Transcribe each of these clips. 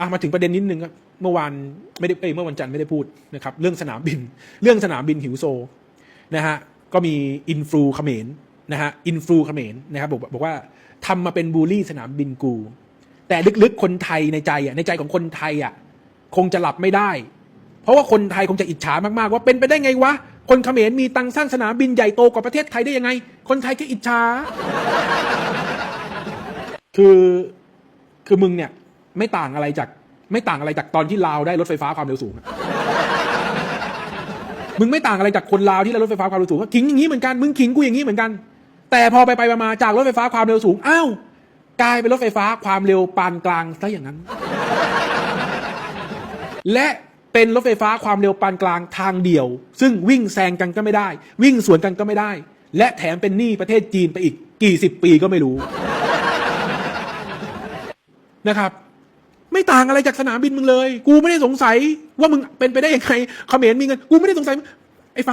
อะมาถึงประเด็นนิดนึงครับเมื่อวานไม่ได้เอ้ยเมื่อวันจันทร์ไม่ได้พูดนะครับ เรื่องสนามบิน เรื่องสนามบินหิวโซนะฮะก็มีอินฟลูเขมรนะฮะอินฟลูเขมรนะครับบอกบอกว่าทำมาเป็นบูลลี่สนามบินกู แต่ลึกๆคนไทยในใจอะในใจของคนไทยอะคงจะหลับไม่ได้ เพราะว่าคนไทยคงจะอิจฉามากๆ ว่าเป็นไปได้ไงวะ คนเขมรมีตังสร้างสนามบินใหญ่โตกว่าประเทศไทยได้ยังไง คนไทยแค่อิจฉาคือคือมึงเนี่ย ไม่ต่างอะไรจาก ไม่ต่างอะไรจากตอนที่ลาวได้รถไฟฟ้าความเร็วสูงอะมึงไม่ต่างอะไรจากคนลาวที่ได้รถไฟฟ้าความเร็วสูงก็ขิงอย่างนี้เหมือนกันมึงขิงกูอย่างนี้เหมือนกัน แต่พอไปไปมาจากรถไฟฟ้าความเร็วสูงอ้าวกลายเป็นรถไฟฟ้าความเร็วปานกลางซะอย่างนั้น และเป็นรถไฟฟ้าความเร็วปานกลางทางเดียว ซึ่งวิ่งแซงกันก็ไม่ได้ วิ่งสวนกันก็ไม่ได้ และแถมเป็นหนี้ประเทศจีนไปอีก กี่สิบปีก็ไม่รู้นะครับ ไม่ต่างอะไรจากสนามบินมึงเลย กูไม่ได้สงสัยว่ามึงเป็นไปได้ยังไงเขมรมีเงิน กูไม่ได้สงสัย ไอ้ไฟ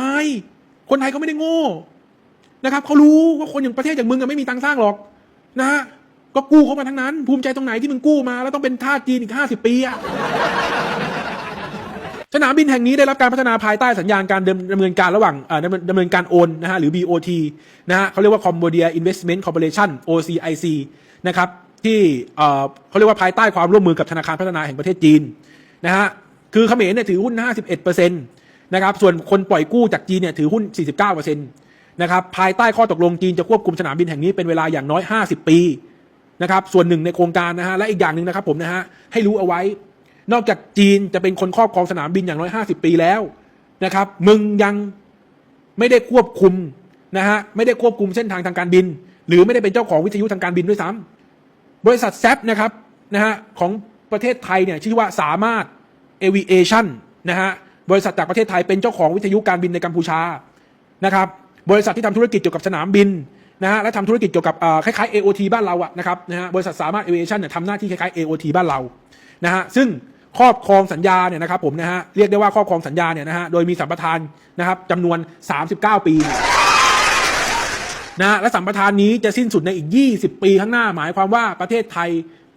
คนไทยเขาไม่ได้โง่นะครับเขารู้ว่าคนอย่างประเทศอย่างมึงอะไม่มีตังค์สร้างหรอกนะฮะก็กู้เขามาทั้งนั้น ภูมิใจตรงไหนที่มึงกู้มา แล้วต้องเป็นทาสจีนอีกห้าสิบปีอะสนามบินแห่งนี้ได้รับการพัฒนาภายใต้สัญญาการดำเนินการระหว่างดำเนินการโอนนะฮะหรือ BOT นะฮะเขาเรียกว่า Cambodia Investment Corporation OCIC นะครับ ที่เขาเรียกว่าภายใต้ความร่วมมือกับธนาคารพัฒนาแห่งประเทศจีนนะฮะคือเขมรเนี่ยถือหุ้น 51%นะครับส่วนคนปล่อยกู้จากจีนเนี่ยถือหุ้น 49%นะครับภายใต้ข้อตกลงจีนจะควบคุมสนามบินแห่งนี้เป็นเวลาอย่างน้อย 50 ปีนะครับส่วนหนึ่งในโครงการนะฮะและอีกอย่างหนึ่งนะครับผมนะฮะให้รู้เอาไว้ นอกจากจีนจะเป็นคนครอบครองสนามบินอย่างน้อย 50 ปีแล้วนะครับมึงยังไม่ได้ควบคุมนะฮะไม่ได้ควบคุมเส้นทางทางการบิน หรือไม่ได้เป็นเจ้าของวิทยุทางการบินด้วยซ้ำ บริษัทแซปนะครับนะฮะของประเทศไทยเนี่ยชื่อว่าสามารถเอวิเอชันนะฮะบริษัทจากประเทศไทยเป็นเจ้าของวิทยุการบินในกัมพูชานะครับบริษัทที่ทำธุรกิจเกี่ยวกับสนามบินนะฮะและทำธุรกิจเกี่ยวกับเออคล้ายๆ AOT บ้านเราอะนะครับนะฮะบริษัทสามารถเอวิเอชันเนี่ยทำหน้าที่คล้ายๆ AOT บ้านเรานะฮะซึ่งครอบครองสัญญาเนี่ยนะครับผมนะฮะเรียกได้ว่าครอบครองสัญญาเนี่ยนะฮะโดยมีสัมปทานนะครับจำนวน 39 ปี นะและสัมปทานนี้จะสิ้นสุดในอีก 20 ปีข้างหน้าหมายความว่าประเทศไทย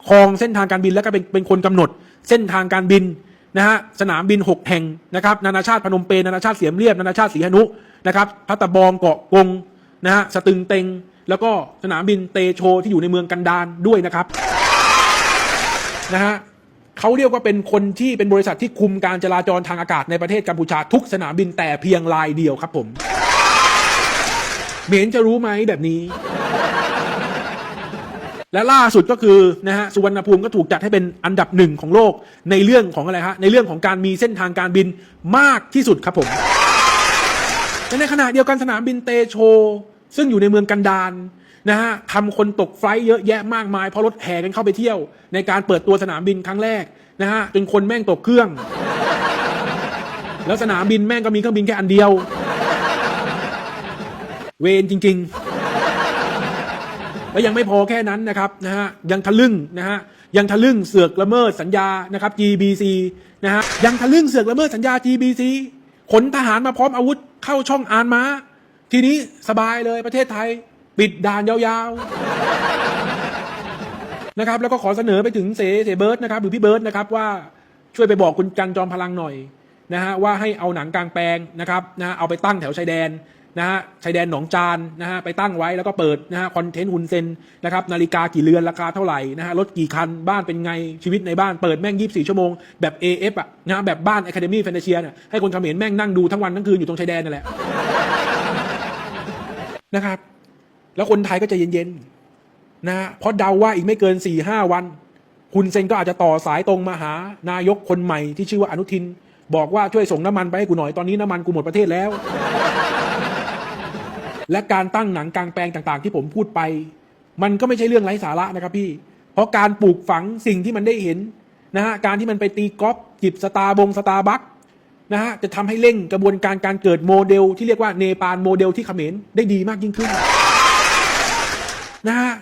ครองเส้นทางการบินแล้วก็เป็นเป็นคนกำหนด เส้นทางการบินนะฮะสนามบิน 6 แห่งนะครับนานาชาติพนมเปญนานาชาติเสียมเรียบนานาชาติสีหนุนะครับพัตตะบองเกาะกงนะฮะสตึงเต็ง แล้วก็สนามบินเตโชที่อยู่ในเมืองกันดารด้วยนะครับนะฮะเขาเรียกว่าเป็นคนที่เป็นบริษัทที่คุมการจราจรทางอากาศในประเทศกัมพูชาทุกสนามบินแต่เพียงรายเดียวครับผม เหมนจะรู้ไหมแบบนี้ และล่าสุดก็คือนะฮะสุวรรณภูมิก็ถูกจัดให้เป็นอันดับหนึ่งของโลกในเรื่องของอะไรฮะในเรื่องของการมีเส้นทางการบินมากที่สุดครับผมและในขณะเดียวกันสนามบินเตโช ซึ่งอยู่ในเมืองกันดารนะฮะทำคนตกไฟล์เยอะแยะมากมายเพราะรถแห่กันเข้าไปเที่ยว ในการเปิดตัวสนามบินครั้งแรกนะฮะจนคนแม่งตกเครื่อง แล้วสนามบินแม่งก็มีเครื่องบินแค่อันเดียว เวรจริง ๆ แล้วยังไม่พอแค่นั้นนะครับนะฮะยังทะลึ่งนะฮะยังทะลึ่งเสือกละเมิดสัญญานะครับ GBC นะฮะยังทะลึ่งเสือกละเมิดสัญญา GBC ขนทหารมาพร้อมอาวุธเข้าช่องอานม้า ทีนี้สบายเลยประเทศไทย ปิดด่านยาวๆนะครับแล้วก็ขอเสนอไปถึงเสเสเบิร์ดนะครับหรือพี่เบิร์ดนะครับว่าช่วยไปบอกคุณกันจอมพลังหน่อยนะฮะว่าให้เอาหนังกลางแปลงนะครับนะฮะเอาไปตั้งแถวชายแดน นะฮะชายแดนหนองจานนะฮะไปตั้งไว้แล้วก็เปิดนะฮะคอนเทนต์หุ่นเซนนะครับนาฬิกากี่เรือนราคาเท่าไหร่นะฮะรถกี่คันบ้านเป็นไงชีวิตในบ้านเปิดแม่ง 24 ชั่วโมง แบบ AF อะนะฮะแบบบ้าน Academy f a n t a s i a เนี่ยให้คนเขมรแม่งนั่งดูทั้งวันทั้งคืนอยู่ตรงชายแดนนั่นแหละนะครับแล้วคนไทยก็จะเย็นๆนะฮะเพราะเดาว่าอีกไม่เกิน4ี่ห้าวันคุณเซนก็อาจจะต่อสายตรงมาหานายกคนใหม่ที่ชื่อว่าอนุทิน บอกว่าช่วยส่งน้ำมันไปให้กูหน่อยตอนนี้น้ำมันกูหมดประเทศแล้ว และการตั้งหนังกลางแปลงต่างๆ ที่ผมพูดไป มันก็ไม่ใช่เรื่องไร้สาระนะครับพี่ เพราะการปลูกฝังสิ่งที่มันได้เห็นนะฮะการที่มันไปตีกอล์ฟจิบสตาร์บงสตาร์บัคนะฮะจะทำให้เร่งกระบวนการการเกิดโมเดล ที่เรียกว่าเนปาลโมเดลที่เขมรได้ดีมากยิ่งขึ้นนะฮะ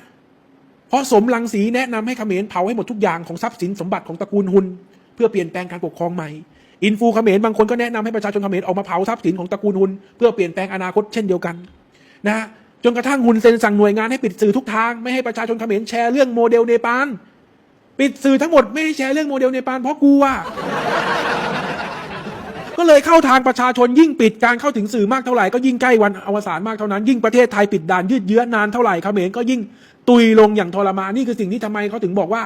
เพราะสมรังสีแนะนำให้เขมรเผาให้หมดทุกอย่างของทรัพย์สินสมบัติของตระกูลหุนเพื่อเปลี่ยนแปลงการปกครองใหม่อินฟูเขมรบางคนก็แนะนำให้ประชาชนเขมรออกมาเผาทรัพย์สินของตระกูลหุนเพื่อเปลี่ยนแปลงอนาคตเช่นเดียวกัน นะจนกระทั่งหุนเซ็นสั่งหน่วยงานให้ปิดสื่อทุกทางไม่ให้ประชาชนเขมรแชร์เรื่องโมเดลเนปาลปิดสื่อทั้งหมดไม่ให้แชร์เรื่องโมเดลเนปาลเพราะกลัวก็เลยเข้าทางประชาชนยิ่งปิดการเข้าถึงสื่อมากเท่าไหร่ก็ยิ่งใกล้วันอวสานมากเท่านั้น ยิ่งประเทศไทยปิดด่านยืดเยื้อนานเท่าไหร่เขมรก็ยิ่งตุยลงอย่างทรมานนี่คือสิ่งที่ทำไมเขาถึงบอกว่า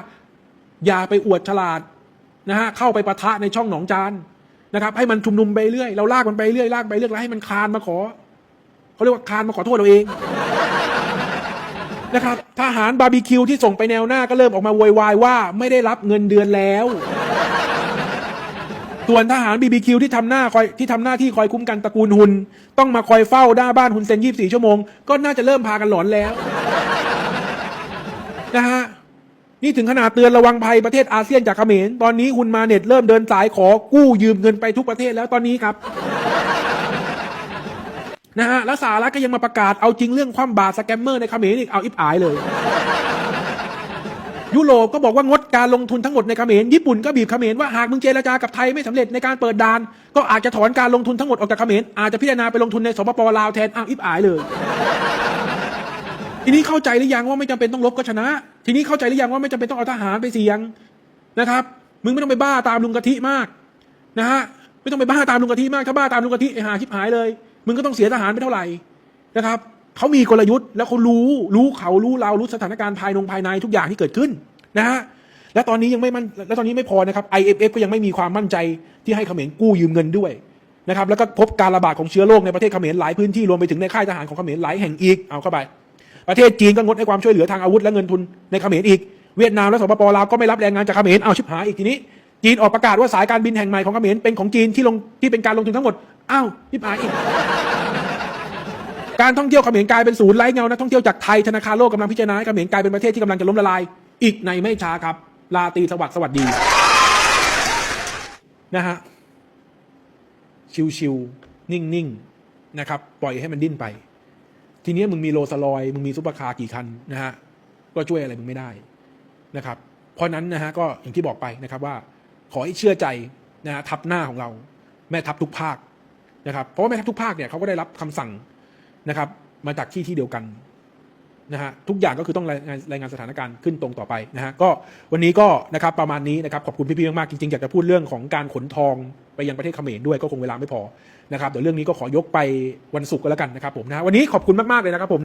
อย่าไปอวดฉลาดนะฮะเข้าไปปะทะในช่องหนองจานนะครับ ให้มันชุมนุมไปเรื่อยเราลากมันไปเรื่อยลากไปเรื่อยแล้วให้มันคลานมาขอ เขาเรียกว่าคานมาขอโทษเราเองนะครับทหารบาร์บีคิวที่ส่งไปแนวหน้าก็เริ่มออกมาโวยวายว่าไม่ได้รับเงินเดือนแล้ว ส่วนทหารบีบีคิวที่ทำหน้าคอยที่ทำหน้าที่คอยคุ้มกันตระกูลหุน ต้องมาคอยเฝ้าหน้าบ้านหุนเซนยี่สี่ชั่วโมง ก็น่าจะเริ่มพากันหลอนแล้วนะฮะนี่ถึงขนาดเตือนระวังภัยประเทศอาเซียนจากเขมรตอนนี้หุนมาเน็ตเริ่มเดินสายขอกู้ยืมเงินไปทุกประเทศแล้วตอนนี้ครับ นะฮะแล้วสหรัฐก็ยังมาประกาศเอาจริงเรื่องคว่ำบาตรสแกมเมอร์ในเขมรอีกเอาอิบอายเลย ยุโรปก็บอกว่างดการลงทุนทั้งหมดในเขมรญี่ปุ่นก็บีบเขมรว่าหากมึงเจรจากับไทยไม่สำเร็จในการเปิดด่าน ก็อาจจะถอนการลงทุนทั้งหมดออกจากเขมรอาจจะพิจารณาไปลงทุนในสปปลาวแทนอ้าวอิบอายเลยทีนี้เข้าใจหรือยังว่าไม่จำเป็นต้องลบก็ชนะ ทีนี้เข้าใจหรือยังว่าไม่จำเป็นต้องเอาทหารไปเสี่ยงนะครับ มึงไม่ต้องไปบ้าตามลุงกะทิมากนะฮะไม่ต้องไปบ้าตามลุงกะทิมากถ้าบ้าตามลุงกะทิไอ้หาชิบหายเลย มึงก็ต้องเสียทหารไปเท่าไหร่นะครับเขามีกลยุทธ์แล้วเขารู้รู้เขารู้เรารู้สถานการณ์ภายนงภายในทุกอย่างที่เกิดขึ้นนะฮะและตอนนี้ยังไม่มั่นและตอนนี้ไม่พอนะครับ IMF ก็ยังไม่มีความมั่นใจที่ให้เขมรกู้ยืมเงินด้วยนะครับแล้วก็พบการระบาดของเชื้อโรคในประเทศเขมรหลายพื้นที่รวมไปถึงในค่ายทหารของเขมรหลายแห่งอีกเอาเข้าไป ประเทศจีนก็งดให้ความช่วยเหลือทางอาวุธและเงินทุนในเขมรอีก เวียดนามและสปปลาวก็ไม่รับแรงงานจากเขมรเอาชิบหายอีกทีนี้ จีนออกประกาศว่าสายการบินแห่งใหม่ของเขมรเป็นของจีนที่ลงที่เป็นการลงทุนทั้งหมด อ้าวชิบหายอีก การท่องเที่ยวเขมรกลายเป็นศูนย์ไร้เงานักท่องเที่ยวจากไทยธนาคารโลกกำลังพิจารณาให้เขมรกลายเป็นประเทศที่กำลังจะล้มละลาย อีกในไม่ช้าครับ ลาตีสวัสดิ์สวัสดีนะฮะชิวๆนิ่งๆนะครับ ปล่อยให้มันดิ้นไป ทีนี้มึงมีโรลสลอย มึงมีซุปเปอร์คาร์กี่คันนะฮะก็ช่วยอะไรมึงไม่ได้นะครับ เพราะนั้นนะฮะก็อย่างที่บอกไปนะครับว่า ขอให้เชื่อใจนะฮะทัพหน้าของเรา แม่ทัพทุกภาคนะครับ เพราะว่าแม่ทัพทุกภาคเนี่ยเขาก็ได้รับคำสั่งนะครับ มาจากที่ที่เดียวกันนะฮะทุกอย่างก็คือต้องรายงานรายงานสถานการณ์ขึ้นตรงต่อไปนะฮะก็วันนี้ก็นะครับประมาณนี้นะครับขอบคุณพี่ๆมากๆจริงๆอยากจะพูดเรื่องของการขนทองไปยังประเทศเขมรด้วยก็คงเวลาไม่พอนะครับเดี๋ยวเรื่องนี้ก็ขอยกไปวันศุกร์ก็แล้วกันนะครับผมนะฮะวันนี้ขอบคุณมากๆเลยนะครับผม